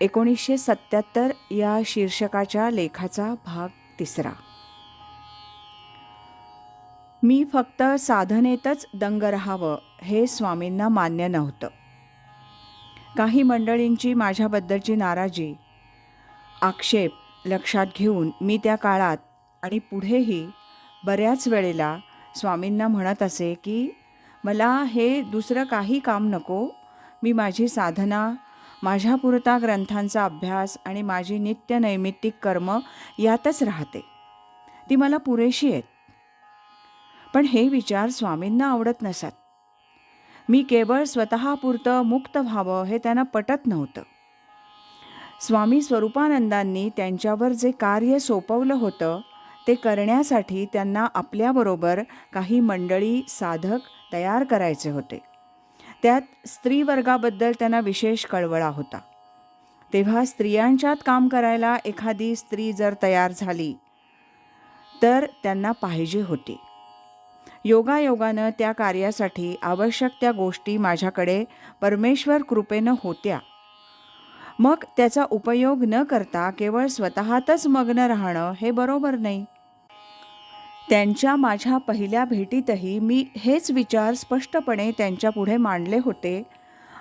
एकोणीसशे सत्याहत्तर या शीर्षकाच्या लेखाचा भाग तिसरा. मी फक्त साधनेतच दंग राहावं हे स्वामींना मान्य नव्हतं. काही मंडळींची माझ्याबद्दलची नाराजी आक्षेप लक्षात घेऊन मी त्या काळात आणि पुढेही बऱ्याच वेळेला स्वामींना म्हणत असे की मला हे दुसरं काही काम नको मी माझी साधना माझ्यापुरता ग्रंथांचा अभ्यास आणि माझी नित्य नैमित्तिक कर्म यातच राहते. ती मला पुरेशी आहेत. पण हे विचार स्वामींना आवडत नसत. मी केवळ स्वतःपुरतं मुक्त व्हावं हे त्यांना पटत नव्हतं. स्वामी स्वरूपानंदांनी त्यांच्यावर जे कार्य सोपवलं होतं ते करण्यासाठी त्यांना आपल्याबरोबर काही मंडळी साधक तयार करायचे होते. त्यात स्त्रीवर्गाबद्दल त्यांना विशेष कळवळा होता. तेव्हा स्त्रियांच्यात काम करायला एखादी स्त्री जर तयार झाली तर त्यांना पाहिजे होती. योगायोगानं त्या कार्यासाठी आवश्यक त्या गोष्टी माझ्याकडे परमेश्वर कृपेनं होत्या. मग त्याचा उपयोग न करता केवळ स्वतःतच मग्न राहणं हे बरोबर नाही. त्यांच्या माझ्या पहिल्या भेटीतही मी हेच विचार स्पष्टपणे त्यांच्यापुढे मांडले होते.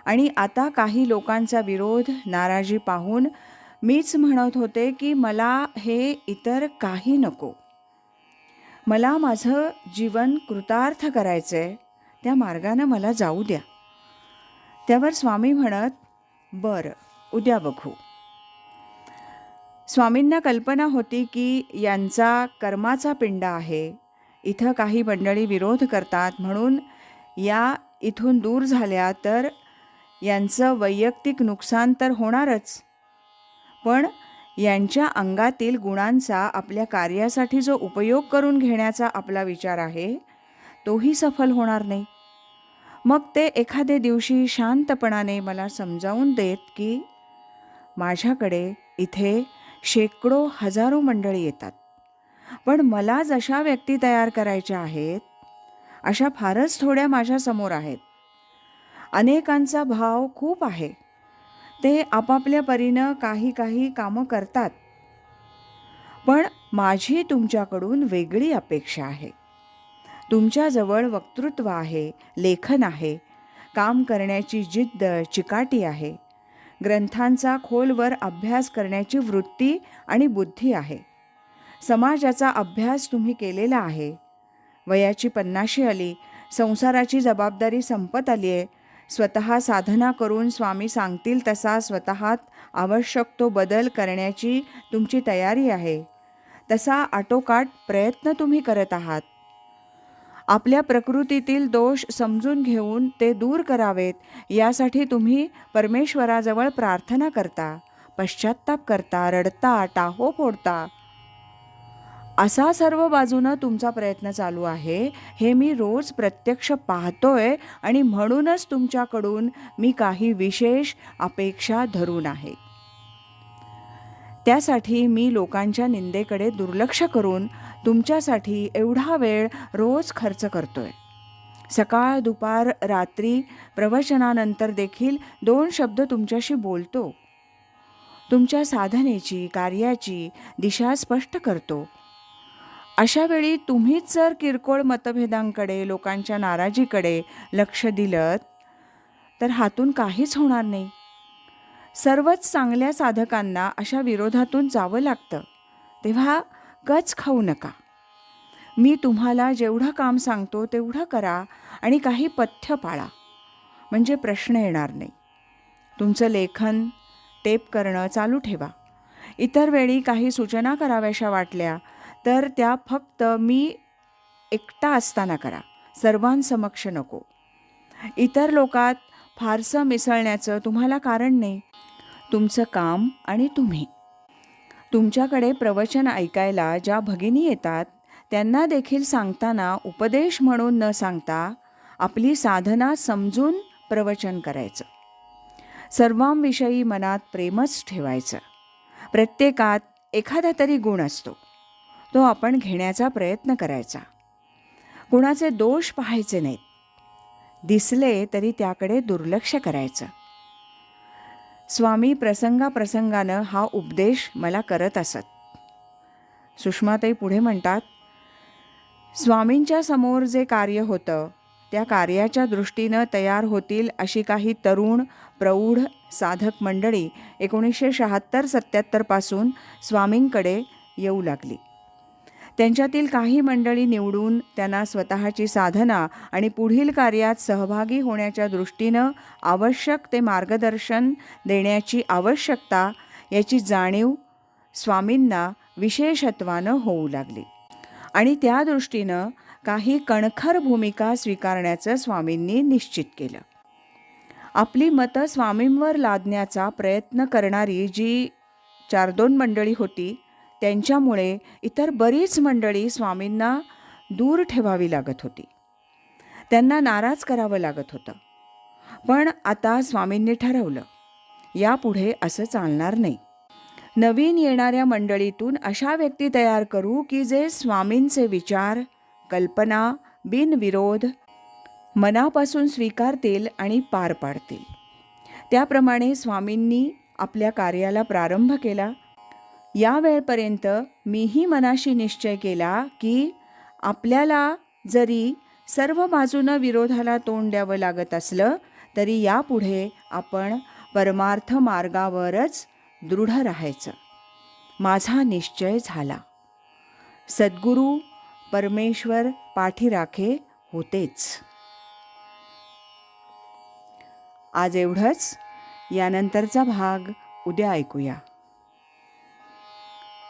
आणि आता काही लोकांचा विरोध नाराजी पाहून मीच म्हणत होते की मला हे इतर काही नको. मला माझं जीवन कृतार्थ करायचं आहे त्या मार्गानं मला जाऊ द्या. त्यावर स्वामी म्हणत बरं उद्या बघू. स्वामींना कल्पना होती की यांचा कर्माचा पिंड आहे. इथं काही मंडळी विरोध करतात म्हणून या इथून दूर झाल्या तर यांचं वैयक्तिक नुकसान तर होणारच. पण यांच्या अंगातील गुणांचा आपल्या कार्यासाठी जो उपयोग करून घेण्याचा आपला विचार आहे तोही सफल होणार नाही. मग ते एखाद्या दिवशी शांतपणाने मला समजावून देत की माझ्याकडे इथे शेकडो हजारो मंडळी येतात. पण मला जशा व्यक्ती तयार करायच्या आहेत अशा फारच थोड्या माझ्यासमोर आहेत. अनेकांचा भाव खूप आहे. ते आपापल्या परीनं काही काही कामं करतात. पण माझी तुमच्याकडून वेगळी अपेक्षा आहे. तुमच्याजवळ वक्तृत्व आहे लेखन आहे काम करण्याची जिद्द चिकाटी आहे. ग्रंथांचा खोलवर अभ्यास करण्याची वृत्ती आणि बुद्धी आहे. समाजाचा अभ्यास तुम्ही केलेला आहे. वयाची पन्नाशी आली संसाराची जबाबदारी संपत आली आहे. स्वतः साधना करून स्वामी सांगतील तसा स्वतःत आवश्यक तो बदल करण्याची तुमची तयारी आहे. तसा आटोकाट प्रयत्न तुम्ही करत आहात. आपल्या प्रकृतीतील दोष समजून घेऊन ते दूर करावेत. यासाठी तुम्ही परमेश्वराजवळ प्रार्थना करता पश्चात्ताप करता रडता टाहो फोडता. असा सर्व बाजूनं तुमचा प्रयत्न चालू आहे. हे मी रोज प्रत्यक्ष पाहतोय आणि म्हणूनच तुमच्याकडून मी काही विशेष अपेक्षा धरून आहे. त्यासाठी मी लोकांच्या निंदेकडे दुर्लक्ष करून तुमच्यासाठी एवढा वेळ रोज खर्च करतोय. सकाळ दुपार रात्री प्रवचनानंतर देखील दोन शब्द तुमच्याशी बोलतो. तुमच्या साधनेची कार्याची दिशा स्पष्ट करतो. अशा वेळी तुम्हीच जर किरकोळ मतभेदांकडे लोकांच्या नाराजीकडे लक्ष दिलं तर हातून काहीच होणार नाही. सर्वच चांगल्या साधकांना अशा विरोधातून जावं लागतं. तेव्हा कच खाऊ नका. मी तुम्हाला जेवढं काम सांगतो तेवढं करा आणि काही पथ्य पाळा. म्हणजे प्रश्न येणार नाही. तुमचं लेखन टेप करणं चालू ठेवा. इतर वेळी काही सूचना कराव्याशा वाटल्या तर त्या फक्त मी एकटा असताना करा. सर्वांसमक्ष नको. इतर लोकात फारसं मिसळण्याचं तुम्हाला कारण नाही. तुमचं काम आणि तुम्ही. तुमच्याकडे प्रवचन ऐकायला ज्या भगिनी येतात त्यांना देखील सांगताना उपदेश म्हणून न सांगता आपली साधना समजून प्रवचन करायचं. सर्वांविषयी मनात प्रेमच ठेवायचं. प्रत्येकात एखादा तरी गुण असतो. तो आपण घेण्याचा प्रयत्न करायचा. कुणाचे दोष पाहायचे नाहीत. दिसले तरी त्याकडे दुर्लक्ष करायचं. स्वामी प्रसंगाप्रसंगानं हा उपदेश मला करत असत. सुषमाताई पुढे म्हणतात स्वामींच्या समोर जे कार्य होतं त्या कार्याच्या दृष्टीनं तयार होतील अशी काही तरुण प्रौढ साधक मंडळी एकोणीसशे शहात्तर सत्याहत्तरपासून स्वामींकडे येऊ लागली. त्यांच्यातील काही मंडळी निवडून त्यांना स्वतःची साधना आणि पुढील कार्यात सहभागी होण्याच्या दृष्टीनं आवश्यक ते मार्गदर्शन देण्याची आवश्यकता याची जाणीव स्वामींना विशेषत्वानं होऊ लागली. आणि त्या दृष्टीनं काही कणखर भूमिका स्वीकारण्याचं स्वामींनी निश्चित केलं. आपली मतं स्वामींवर लादण्याचा प्रयत्न करणारी जी चार दोन मंडळी होती त्यांच्यामुळे इतर बरीच मंडळी स्वामींना दूर ठेवावी लागत होती. त्यांना नाराज करावं लागत होतं. पण आता स्वामींनी ठरवलं यापुढे असं चालणार नाही. नवीन येणाऱ्या मंडळीतून अशा व्यक्ती तयार करू की जे स्वामींचे विचार कल्पना बिनविरोध मनापासून स्वीकारतील आणि पार पाडतील. त्याप्रमाणे स्वामींनी आपल्या कार्याला प्रारंभ केला या वेळपर्यंत मीही मनाशी निश्चय केला की आपल्याला जरी सर्व बाजूनं विरोधाला तोंड द्यावं लागत असलं तरी यापुढे आपण परमार्थ मार्गावरच दृढ राहायचं. माझा निश्चय झाला. सद्गुरू परमेश्वर पाठीराखे होतेच. आज एवढंच. यानंतरचा भाग उद्या ऐकूया.